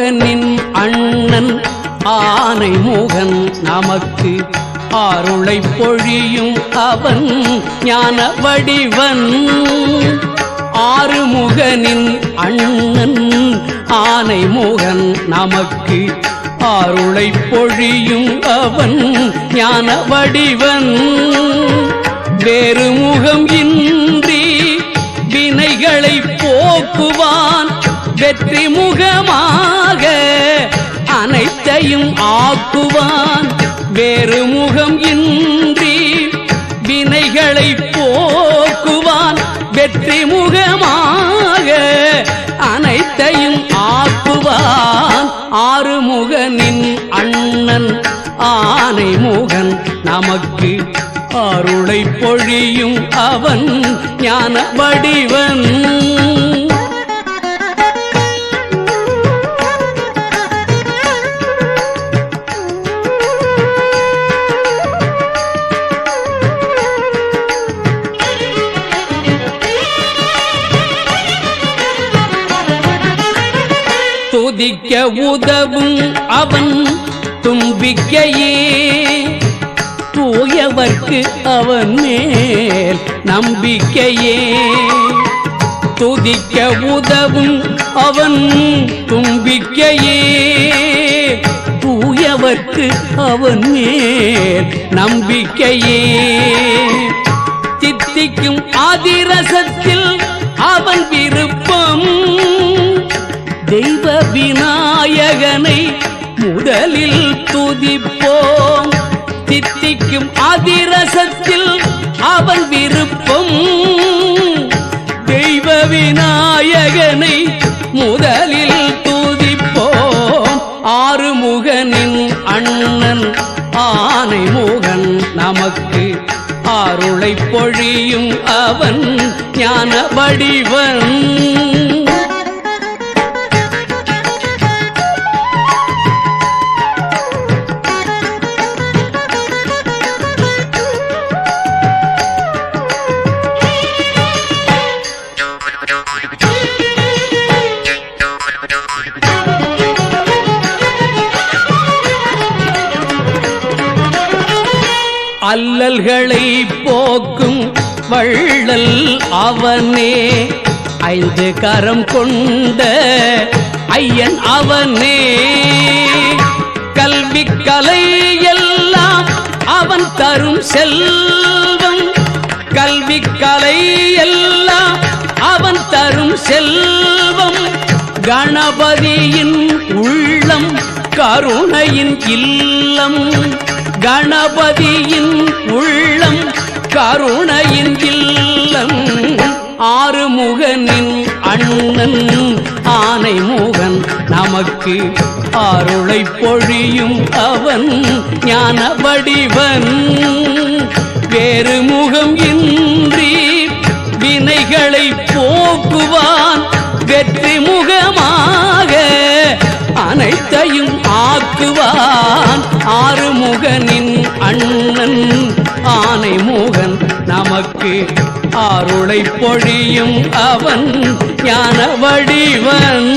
முகனின் அண்ணன் ஆனை முகன் நமக்கு ஆருளை பொழியும் அவன் ஞான வடிவன். ஆறுமுகனின் அண்ணன் ஆனை முகன் நமக்கு ஆருளை பொழியும் அவன் ஞான வடிவன். வேறு முகம் இன்றி வினைகளை போக்குவான் வெற்றி முகம் அனைத்தையும் ஆக்குவான். வேறு முகம் இன்றி வினைகளை போக்குவான். வெற்றி முகமாக அனைத்தையும் ஆக்குவான். ஆறுமுகனின் அண்ணன் ஆனை முகன் நமக்கு அருளை பொழியும் அவன் ஞான வடிவன் துதிக்க உதவும் அவன் தும்பிக்கையே. தூயவர்க்கு அவன் மேல் நம்பிக்கையே. துதிக்க உதவும் அவன் தும்பிக்கையே. தூயவர்க்கு அவன் மேல் நம்பிக்கையே. தித்திக்கும் ஆதிரசத்தில் விநாயகனை முதலில் துதிப்போம். தித்திக்கும் அதிரசத்தில் அவன் விருப்பம். தெய்வ விநாயகனை முதலில் துதிப்போம். ஆறுமுகனின் அண்ணன் ஆனை முகன் நமக்கு ஆருளை பொழியும் அவன் ஞான வடிவன் அல்லல்களை போக்கும் வள்ளல் அவனே. ஐந்து கரம் கொண்ட ஐயன் அவனே. கல்வி கலை எல்லாம் அவன் தரும் செல்வம். கல்வி கலை எல்லாம் அவன் தரும் செல்வம். கணபதியின் உள்ளம் கருணையின் இல்லம். கணபதியின் உள்ளம் கருணையின் இல்லம் ஆறுமுகனின் அண்ணன் ஆனை முகன் நமக்கு அருளை பொழியும் அவன் ஞான வடிவன் வேறு முகம் இன்றி வினைகளை போக்குவான் வெற்றி முகமாக அனைத்தையும் ஆக்குவான். ஆறுமுகனின் அண்ணன் ஆனை மூகன் நமக்கு ஆருளை பொழியும் அவன் ஞான வடிவன்